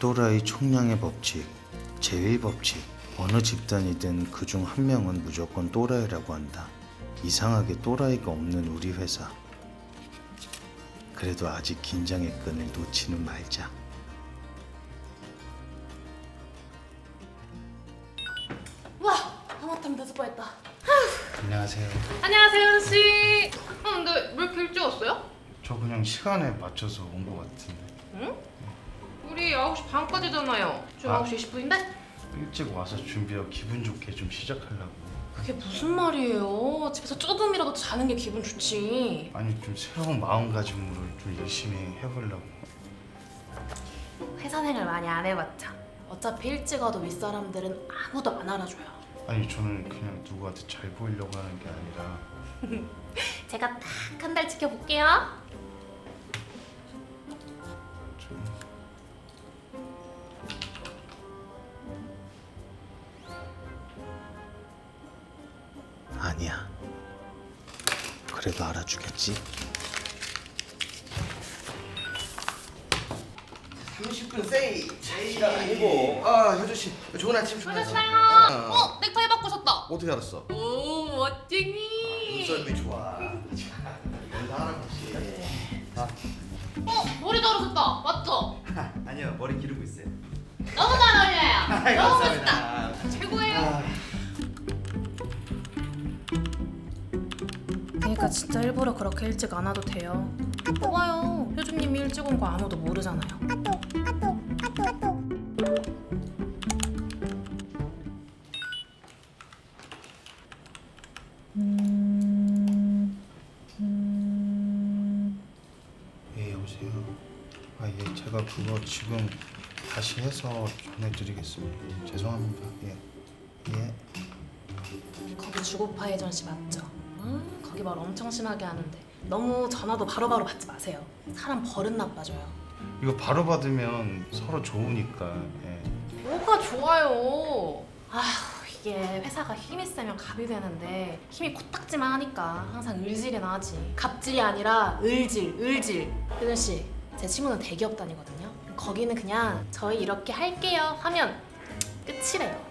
또라이 총량의 법칙, 제일 법칙. 어느 집단이든 그 중 한 명은 무조건 또라이라고 한다. 이상하게 또라이가 없는 우리 회사. 그래도 아직 긴장의 끈을 놓지는 말자. 와 하마터면 늦을 뻔했다 안녕하세요. 안녕하세요 현씨 어, 근데 왜 이렇게 일찍 왔어요? 저 그냥 시간에 맞춰서 온 것 같은데. 응? 우리 9시 반까지잖아요 지금 아. 9시 20분인데? 일찍 와서 준비하고 기분 좋게 좀 시작하려고. 그게 무슨 말이에요 집에서 조금이라도 자는 게 기분 좋지 아니 좀 새로운 마음가짐으로 좀 열심히 해보려고. 회사 생활 많이 안 해봤죠 어차피 일찍 와도 윗사람들은 아무도 안 알아줘요 아니 저는 그냥 누구한테 잘 보이려고 하는 게 아니라 제가 딱 한 달 지켜볼게요 아니야. 그래도 알아주겠지. 30분 세이. 제이가 아니고. 아 효주 씨. 좋은 아침 축하해서. 오셨어요 어 넥타이 바꾸셨다. 어떻게 알았어? 오 멋쟁이. 눈썰미 좋아. 연다 할아버지 어 머리 자르셨다. 맞죠? 아, 아니요 머리 기르고 있어요. 너무 잘 어울려요. 너무. 멋있다. 최고예요. 아, 그러니까 진짜 일부러 그렇게 일찍 안 와도 돼요. 봐봐요. 효주님이 일찍 온 거 아무도 모르잖아요. 예 여보세요. 아예 제가 그거 지금 다시 해서 전해드리겠습니다. 예, 죄송합니다. 예 예. 거기 주고파 예전 씨 맞죠? 음, 거기 말 엄청 심하게 하는데 너무 전화도 바로바로 받지 마세요. 사람 버릇 나빠져요. 이거 바로 받으면 서로 좋으니까. 예. 뭐가 좋아요? 아휴 이게 회사가 힘이 세면 갑이 되는데 힘이 코딱지만 하니까 항상 을질이나 하지. 갑질이 아니라 을질, 을질. 효준 씨, 제 친구는 대기업 다니거든요. 거기는 그냥 저희 이렇게 할게요 하면 끝이래요.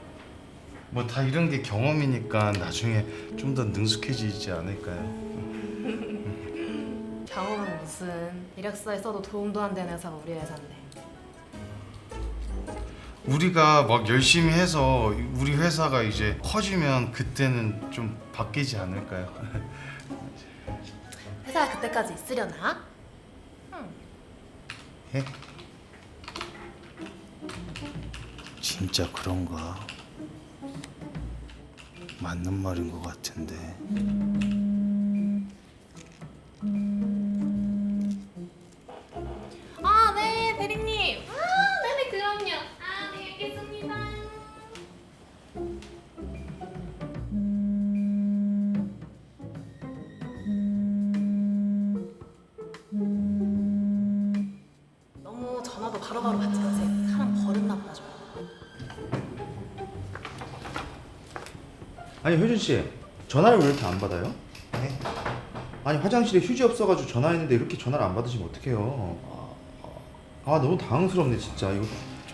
뭐 다 이런 게 경험이니까 나중에 좀 더 능숙해지지 않을까요? 경험은 무슨 이력서에 써도 도움도 안 되는 회사가 우리 회사인데. 우리가 막 열심히 해서 우리 회사가 이제 커지면 그때는 좀 바뀌지 않을까요? 회사가 그때까지 있으려나? 예? 진짜 그런가? 맞는 말인 것 같은데. 아니 효준 씨 전화를 왜 이렇게 안 받아요? 네? 아니 화장실에 휴지 없어가지고 전화했는데 이렇게 전화를 안 받으시면 어떡해요? 아 너무 당황스럽네 진짜 이거.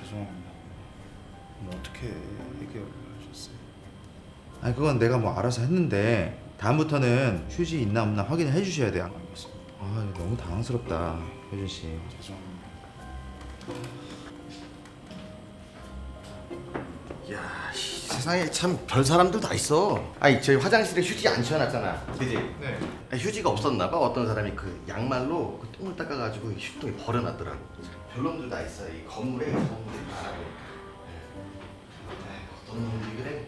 죄송합니다. 뭐 어떻게 해결을 하셨어요? 아니 그건 내가 뭐 알아서 했는데 다음부터는 휴지 있나 없나 확인을 해주셔야 돼요. 알겠습니다. 아 이거 너무 당황스럽다 효준 씨. 죄송합니다. 야 씨, 세상에 참 별 사람들 다 있어. 아니 저희 화장실에 휴지 안 치워놨잖아. 그지? 네. 아, 휴지가 없었나 봐. 어떤 사람이 그 양말로 그 똥을 닦아가지고 휴지통에 버려놨더라고 별놈들 다 있어. 이 건물에 건물이 많아 에이, 어떤 놈들이 그래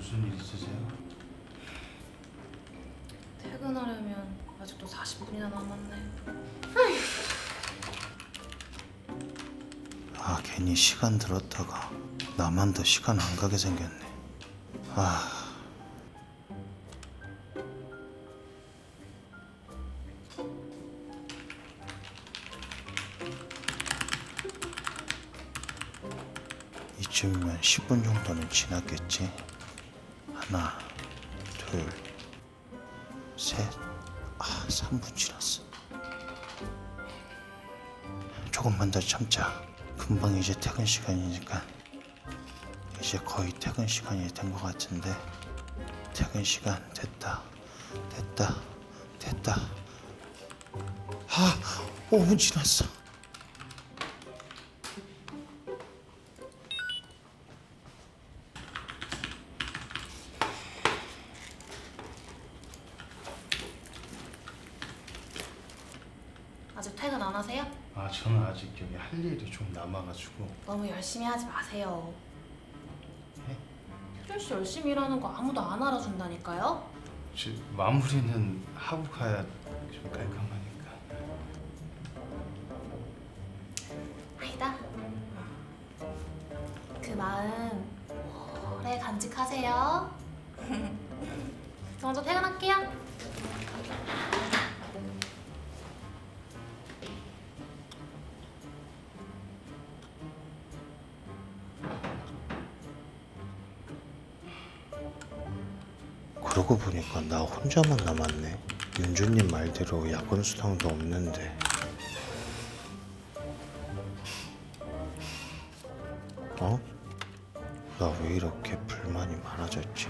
무슨 일 있으세요? 퇴근하려면 아직도 40분이나 남았네. 아 괜히 시간 들었다가 나만 더 시간 안 가게 생겼네. 아 이쯤이면 10분 정도는 지났겠지. 하나, 둘, 셋, 아, 3분 지났어. 조금만 더 참자. 금방 이제 퇴근 시간이니까 이제 거의 퇴근 시간이 된 것 같은데 퇴근 시간 됐다, 됐다, 됐다. 아, 5분 지났어. 아직 퇴근 안 하세요? 아, 저는 아직 여기 할 일이 좀 남아가지고. 너무 열심히 하지 마세요. 네? 효준 씨 열심히 일하는 거 아무도 안 알아준다니까요? 저 마무리는 하고 가야 좀 깔끔하니까. 아니다. 그 마음 오래 간직하세요. 저 먼저 퇴근할게요. 그러고 보니까 나 혼자만 남았네. 윤주님 말대로 야근 수당도 없는데. 어? 나 왜 이렇게 불만이 많아졌지?